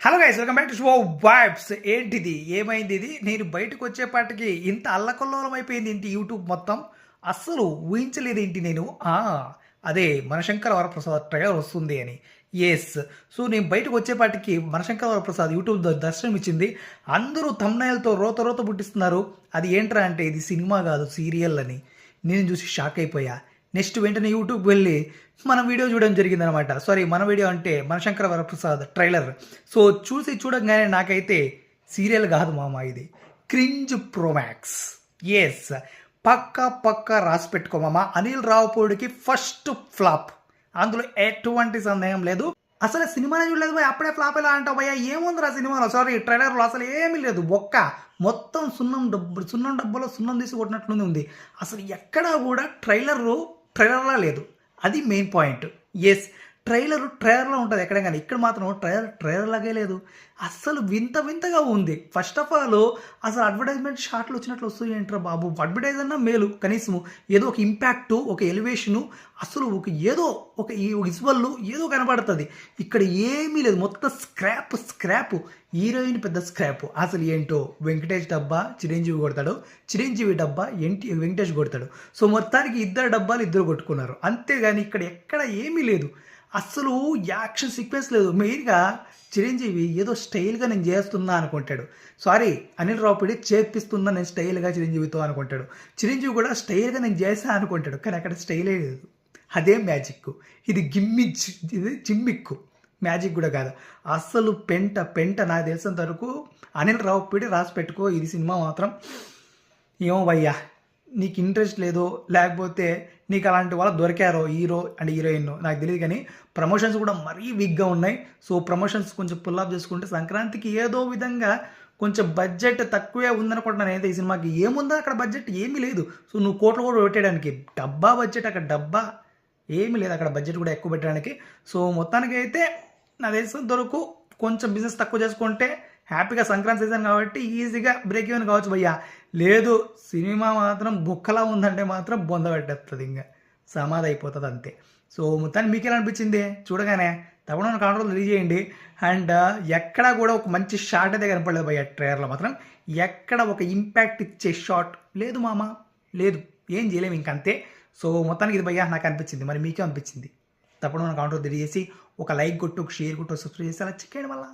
Hello guys welcome back to show vibes ఏంటిది? ఏమైంది ఇది? నేను బయటకు వచ్చేపాటికి ఇంత అల్లకల్లోలం అయిపోయింది ఏంటి యూట్యూబ్ మొత్తం? అస్సలు ఊహించలేదు ఏంటి నేను? అదే మనశంకర వరప్రసాద్ ట్రైలర్ వస్తుంది అని. ఎస్ సో నేను బయటకు వచ్చేపాటికి మనశంకర వరప్రసాద్ యూట్యూబ్ దర్శనం ఇచ్చింది. అందరూ తమ్నాయలతో రోత రోత పుట్టిస్తున్నారు. అది ఏంట్రా అంటే ఇది సినిమా కాదు సీరియల్ అని. నేను చూసి షాక్ అయిపోయా. నెక్స్ట్ వెంటనే యూట్యూబ్ వెళ్ళి మన వీడియో చూడడం జరిగిందనమాట సారీ మన వీడియో అంటే మనశంకర వరప్రసాద్ ట్రైలర్. సో చూసి చూడగానే నాకైతే సీరియల్ కాదు మామ ఇది. క్రింజ్ ప్రోమాక్స్ ఎస్ పక్క పక్క రాసి పెట్టుకో మామ. అనిల్ రావుపూడికి ఫస్ట్ ఫ్లాప్ అందులో ఎటువంటి సందేహం లేదు. అసలు సినిమానే చూడలేదు భయ అప్పుడే ఫ్లాప్ ఎలా అంటావు భయ్య? ఏముందిరా సినిమాలో? సారీ ట్రైలర్లో అసలు ఏమీ లేదు. ఒక్క మొత్తం సున్నం డబ్బు సున్నం డబ్బాలో సున్నం తీసి కొట్టినట్లుంది ఉంది. అసలు ఎక్కడా కూడా ట్రైలర్ ప్రేరణ లేదు. అది మెయిన్ పాయింట్ ఎస్ ట్రైలర్ ట్రైలర్లో ఉంటుంది ఎక్కడ కానీ. ఇక్కడ మాత్రం ట్రైలర్ ట్రైలర్ లాగే లేదు. అస్సలు వింత వింతగా ఉంది. ఫస్ట్ ఆఫ్ ఆల్ అసలు అడ్వర్టైజ్మెంట్ షాట్లు వచ్చినట్లు వస్తుంది ఏంట్రా బాబు? అడ్వర్టైజ్ అన్నా మేలు. కనీసం ఏదో ఒక ఇంపాక్ట్ ఒక ఎలివేషను అసలు ఒక ఏదో ఒక ఈ విజువల్ ఏదో కనబడుతుంది. ఇక్కడ ఏమీ లేదు. మొత్తం స్క్రాప్ స్క్రాప్ హీరోయిన్ పెద్ద స్క్రాప్ అసలు ఏంటో? వెంకటేష్ డబ్బా చిరంజీవి కొడతాడు. చిరంజీవి డబ్బా ఎన్టీ వెంకటేష్ కొడతాడు. సో మొత్తానికి ఇద్దరు డబ్బాలు ఇద్దరు కొట్టుకున్నారు. అంతేగాని ఇక్కడ ఎక్కడ ఏమీ లేదు. అస్సలు యాక్షన్ సీక్వెన్స్ లేదు. మెయిన్గా చిరంజీవి ఏదో స్టైల్గా నేను చేస్తున్నా అనుకుంటాడు. సారీ అనిల్ రావుపూడి చేపిస్తున్నా నేను స్టైల్గా చిరంజీవితో అనుకుంటాడు. చిరంజీవి కూడా స్టైల్గా నేను చేసా అనుకుంటాడు కానీ అక్కడ స్టైలే లేదు. అదే మ్యాజిక్ ఇది గిమ్మిచ్ ఇది జిమ్మిక్కు. మ్యాజిక్ కూడా కాదు. అస్సలు పెంట పెంట నాకు తెలిసినంత వరకు అనిల్ రావుపూడి రాసి పెట్టుకో ఇది సినిమా మాత్రం ఏమో భయ్యా. నీకు ఇంట్రెస్ట్ లేదో లేకపోతే నీకు అలాంటి వాళ్ళు దొరికారో హీరో అండ్ హీరోయిన్ నాకు తెలియదు కానీ ప్రమోషన్స్ కూడా మరీ వీక్గా ఉన్నాయి. సో ప్రమోషన్స్ కొంచెం పుల్అప్ చేసుకుంటే సంక్రాంతికి ఏదో విధంగా కొంచెం బడ్జెట్ తక్కువే ఉందనుకుంటున్నాను అయితే ఈ సినిమాకి. ఏముందో అక్కడ బడ్జెట్ ఏమీ లేదు. సో నువ్వు కోట్లు కూడా పెట్టేయడానికి డబ్బా బడ్జెట్ అక్కడ డబ్బా ఏమీ లేదు. అక్కడ బడ్జెట్ కూడా ఎక్కువ పెట్టడానికి. సో మొత్తానికి అయితే నా తెలిసినంత వరకు కొంచెం బిజినెస్ తక్కువ చేసుకుంటే హ్యాపీగా సంక్రాంతి సీజన్ కాబట్టి ఈజీగా బ్రేక్ ఈవెన్ కావచ్చు భయ్యా. లేదు సినిమా మాత్రం బుక్కలా ఉందంటే మాత్రం బొంద పెట్టేస్తుంది ఇంకా సమాధి అయిపోతుంది అంతే. సో మొత్తానికి మీకు ఎలా అనిపించింది? చూడగానే తప్పకుండా కాంట్రోల్ తెలియజేయండి. అండ్ ఎక్కడా కూడా ఒక మంచి షార్ట్ అయితే కనపడలేదు భయ్య ట్రైలర్లో మాత్రం. ఎక్కడ ఒక ఇంపాక్ట్ ఇచ్చే షాట్ లేదు మామ. లేదు ఏం చేయలేము ఇంకంతే. సో మొత్తానికి ఇది భయ్యా నాకు అనిపించింది. మరి మీకే అనిపించింది? తప్పకుండా కాంట్రోల్ తెలియజేసి ఒక లైక్ కొట్టు ఒక షేర్ కొట్టు సబ్స్క్రైబ్ చేసి అలా చెక్కేయడం మళ్ళీ.